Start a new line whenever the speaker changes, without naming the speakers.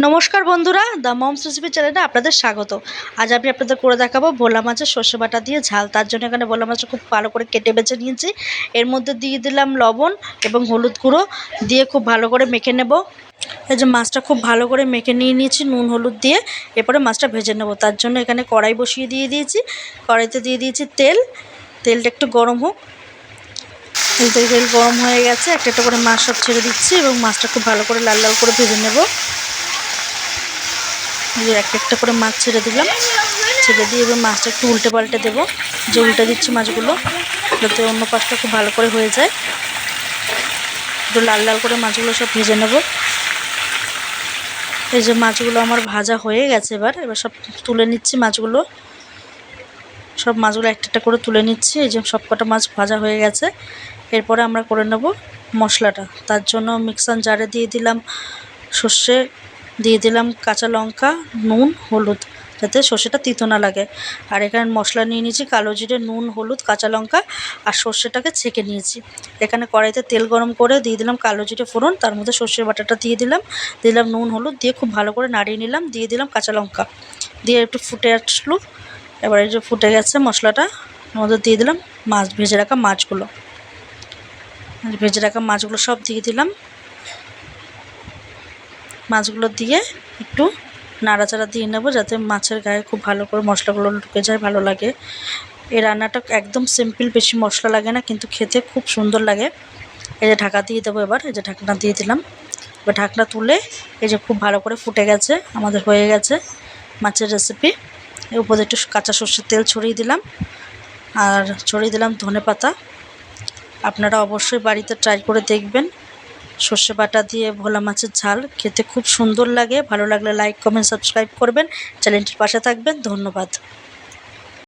নমস্কার বন্ধুরা the moms recipe চ্যানেলে আপনাদের স্বাগত। আজ আমি আপনাদের করে দেখাবো ভোলা মাছের সর্ষে বাটা দিয়ে ঝাল। তার জন্য এখানে ভোলা মাছটা খুব ভালো করে কেটে বেছে নিয়েছি। এর মধ্যে দিয়ে দিলাম লবণ এবং হলুদ গুঁড়ো। দিয়ে খুব ভালো করে মেখে নেব। এই যে মাছটা খুব ভালো করে মেখে নিয়ে নিয়েছি নুন, হলুদ দিয়ে। এরপরে মাছটা ভেজে নেব। তার জন্য এখানে কড়াই বসিয়ে দিয়ে দিয়েছি। কড়াইতে দিয়ে দিয়েছি তেল। তেলটা একটু গরম হোক। তেল তেল গরম হয়ে গেছে। একটা একটা করে মাছ সব ছেড়ে দিচ্ছি এবং মাছটা খুব ভালো করে লাল লাল করে ভেজে নেব। যে একটা একটা করে মাছ ছেড়ে দিলাম। ছেড়ে দিয়ে এবার মাছটা একটু উল্টে পাল্টে দেবো। যে উল্টে দিচ্ছি মাছগুলো, যাতে অন্য পাশটা খুব ভালো করে হয়ে যায়। একটু লাল লাল করে মাছগুলো সব ভেজে নেব। এই যে মাছগুলো আমার ভাজা হয়ে গেছে এবার। এবার সব তুলে নিচ্ছি মাছগুলো। সব মাছগুলো একটা একটা করে তুলে নিচ্ছি। এই যে সব কটা মাছ ভাজা হয়ে গেছে। এরপরে আমরা করে নেব মশলাটা। তার জন্য মিক্সার জারে দিয়ে দিলাম সর্ষে দিয়ে দিলাম কাঁচা লঙ্কা, নুন, হলুদ, যাতে সর্ষেটা তিতো না লাগে। আর এখানে মশলা নিয়ে নিয়েছি কালো জিরে, নুন, হলুদ, কাঁচা লঙ্কা আর সর্ষেটাকে ছেঁকে নিয়েছি। এখানে কড়াইতে তেল গরম করে দিয়ে দিলাম কালো জিরে ফোড়ন, তার মধ্যে সর্ষের বাটাটা দিয়ে দিলাম। দিলাম নুন, হলুদ দিয়ে খুব ভালো করে নাড়িয়ে নিলাম, দিয়ে দিলাম কাঁচা লঙ্কা। দিয়ে একটু ফুটে আসলো। এবারে যে ফুটে গেছে মশলাটা মধ্যে দিয়ে দিলাম মাছ, ভেজে রাখা মাছগুলো। ভেজে রাখা মাছগুলো সব দিয়ে দিলাম। মাছগুলো দিয়ে একটু নাড়াচাড়া দিয়ে নেব, যাতে মাছের গায়ে খুব ভালো করে মশলাগুলো ঢুকে যায়, ভালো লাগে। এই রান্নাটা একদম সিম্পল বেশি মশলা লাগে না, কিন্তু খেতে খুব সুন্দর লাগে। এই যে ঢাকা দিয়ে দেবো এবার, এই যে ঢাকনা দিয়ে দিলাম। এবার ঢাকনা তুলে এই যে খুব ভালো করে ফুটে গেছে, আমাদের হয়ে গেছে মাছের রেসিপি এর উপরে একটু কাঁচা সর্ষের তেল ছড়িয়ে দিলাম। আর ছড়িয়ে দিলাম ধনে পাতা আপনারা অবশ্যই বাড়িতে ট্রাই করে দেখবেন। সর্ষে বাটা দিয়ে ভোলা মাছের ঝাল। খেতে খুব সুন্দর লাগে। ভালো লাগলে লাইক কমেন্ট সাবস্ক্রাইব করবেন। চ্যানেলটির পাশে থাকবেন। ধন্যবাদ।